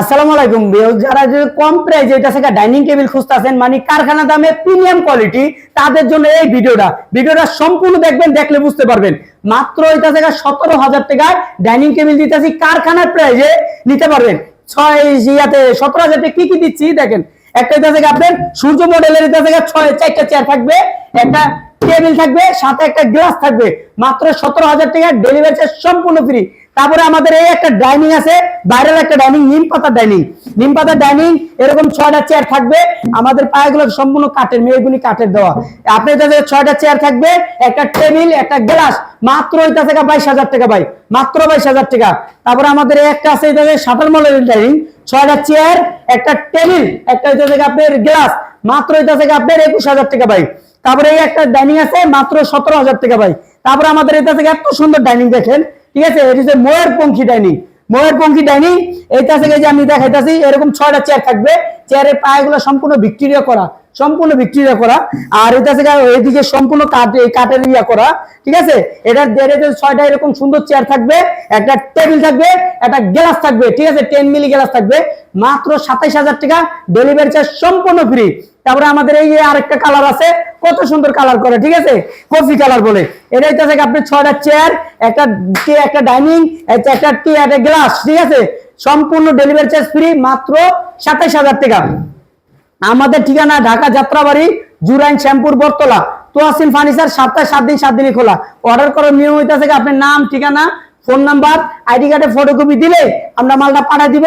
আসসালামু আলাইকুম যারা যে কম প্রাইসে এটা থেকে ডাইনিং টেবিল খুঁজতেছেন মানে কারখানা দামে প্রিমিয়াম কোয়ালিটি তাদের জন্য এই ভিডিওটা। ভিডিওটা সম্পূর্ণ দেখবেন, দেখলে বুঝতে পারবেন। মাত্র এটা থেকে সতেরো হাজার টাকায় ডাইনিং টেবিল দিতেছি, কারখানার প্রাইসে নিতে পারবেন। ছয় ইয়াতে সতেরো হাজার কি কি দিচ্ছি, দেখেন। একটা এটা থেকে আপনার সূর্য মডেলের এটা থেকে ছয়, চারটা চেয়ার থাকবে, একটা টেবিল থাকবে, সাথে একটা গ্লাস থাকবে। মাত্র সতেরো হাজার টাকা ডেলিভারি সম্পূর্ণ ফ্রি তারপরে আমাদের এই একটা ডাইনিং আছে বাইরের একটা ডাইনিং নিম পাতার ডাইনিং নিম পাতার ডাইনিং এরকম ছয়টা চেয়ার থাকবে। আমাদের পায়েগুলো সম্পূর্ণ কাঠের, মেয়েগুলি কাঠের দেওয়া। আপনি যাদের ছয়টা চেয়ার থাকবে, একটা টেবিল একটা গ্লাস মাত্র এটা থেকে বাইশ হাজার টাকা ভাই। মাত্র বাইশ হাজার টাকা। তারপরে আমাদের একটা আছে এটা সাতার মলের ডাইনিং ছয়টা চেয়ার একটা টেবিল একটা এটা থেকে আপনার গ্লাস মাত্র এটা থেকে আপনার একুশ হাজার টাকা ভাই। তারপরে এই একটা ডাইনিং আছে, মাত্র সতেরো হাজার টাকা ভাই। তারপরে আমাদের এটা থেকে এত সুন্দর ডাইনিং দেখেন, ঠিক আছে? এটি হচ্ছে ময়ের পঙ্খী ডাইনিং ময়ের পঙ্খি ডাইনিং এইটা থেকে যে আমি দেখাইতাছি এরকম ছয়টা চেয়ার থাকবে। চেয়ারের পায়েগুলো সম্পূর্ণ ভিক্টোরিয়া করা, সম্পূর্ণ ভিক্টোরিয়া করা, আর এটা থেকে এইদিকে সম্পূর্ণ এই কাঠের ইয়া করা, ঠিক আছে? এটার দেড়ে ছয়টা এরকম সুন্দর চেয়ার থাকবে, একটা টেবিল থাকবে, একটা গ্লাস থাকবে, ঠিক আছে? টেন মিলি গ্লাস থাকবে, মাত্র সাতাইশ হাজার টাকা ডেলিভারি চার্জ সম্পূর্ণ ফ্রি তারপরে আমাদের এই আরেকটা কালার আছে, কত সুন্দর কালার করে, ঠিক আছে? কফি কালার বলে। এটা হচ্ছে আপনি ছয়টা চেয়ার একটা একটা ডাইনিং একটা একটা গ্লাস ঠিক আছে? সম্পূর্ণ ডেলিভারি চার্জ ফ্রি মাত্র সাতাইশ হাজার টাকা। আমাদের ঠিকানা ঢাকা যাত্রাবাড়ি, জুরাইন শ্যামপুর বরতলা তোয়াসিন ফার্নিচার, সপ্তাহে সাত দিন, সাত দিনই খোলা। অর্ডার করার নিয়ম হইতে আছে আপনার নাম, ঠিকানা ফোন নাম্বার আইডি কার্ডে ফটোকপি দিলে আমরা মালটা পাঠিয়ে দিব।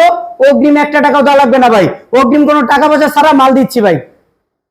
অগ্রিম একটা টাকাও দেওয়া লাগবে না ভাই। অগ্রিম কোনো টাকা পয়সা ছাড়া মাল দিচ্ছি ভাই।